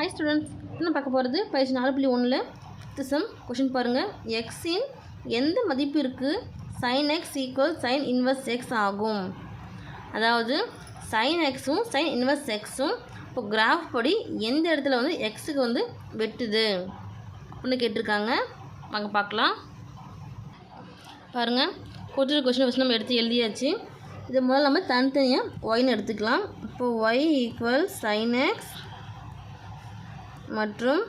Hi students என்ன பார்க்க போகிறது பயிற்சி நாலு புள்ளி ஒன்றில் திசம் கொஷின் பாருங்கள் எக்ஸின் எந்த மதிப்பிற்கு sine x equal sine inverse x ஆகும்? அதாவது சைன் எக்ஸும் சைன் இன்வெர்ஸ் எக்ஸும் இப்போ கிராஃப் படி எந்த இடத்துல வந்து எக்ஸுக்கு வந்து வெட்டுது? அப்படின்னு கேட்டிருக்காங்க. வாங்க பார்க்கலாம். பாருங்கள் கொடுத்துருக்க கொஷின் ஃபஸ்ட் நம்ம எடுத்து எழுதியாச்சு. இது முதல்ல நம்ம தனித்தனியாக ஒய்னு எடுத்துக்கலாம். இப்போ ஒய் ஈக்குவல் சைன் எக்ஸ் மற்றும்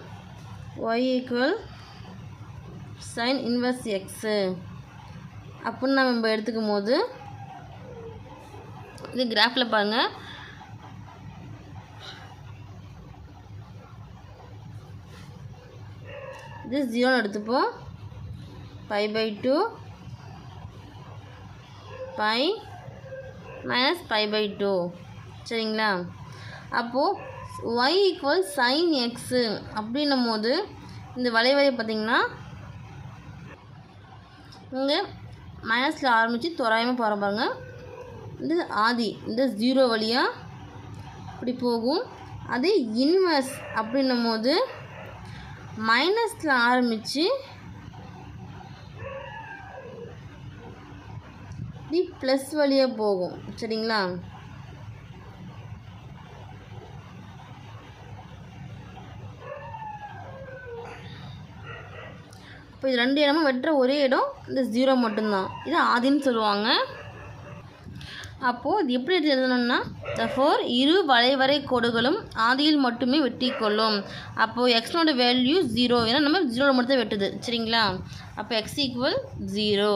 y equal sine inverse x அப்படின்னு நம்ம எடுத்துக்கும் போது இது கிராஃபில் பாருங்கள் இது ஜீரோன்னு எடுத்துப்போம். Pi pi two pi minus pi pi two சரிங்களா? அப்போது ஒய் ஈக்குவல் சைன் எக்ஸு அப்படின்னும் போது இந்த வளைவரை பார்த்திங்கன்னா இங்கே மைனஸில் ஆரம்பித்து தோராயமாக போகிற பாருங்க. இந்த ஆதி இந்த ஜீரோ வழியாக இப்படி போகும். அதே இன்வெர்ஸ் அப்படின்னும் போது மைனஸில் ஆரம்பித்து இப்படி ப்ளஸ் வழியாக போகும். சரிங்களா? இப்போ இது ரெண்டு இடமும் வெட்டுற ஒரே இடம் இந்த ஜீரோ மட்டும்தான். இது ஆதின்னு சொல்லுவாங்க. அப்போது இது எப்படி எடுத்து எழுதணும்னா தஃபோர் இரு வளைவரை கோடுகளும் ஆதியில் மட்டுமே வெட்டி கொள்ளும். அப்போது எக்ஸ்னோட வேல்யூ ஜீரோ ஏன்னா நம்ம ஜீரோவில் மட்டும் தான் வெட்டுது. சரிங்களா? அப்போ எக்ஸ் ஈக்குவல் ஜீரோ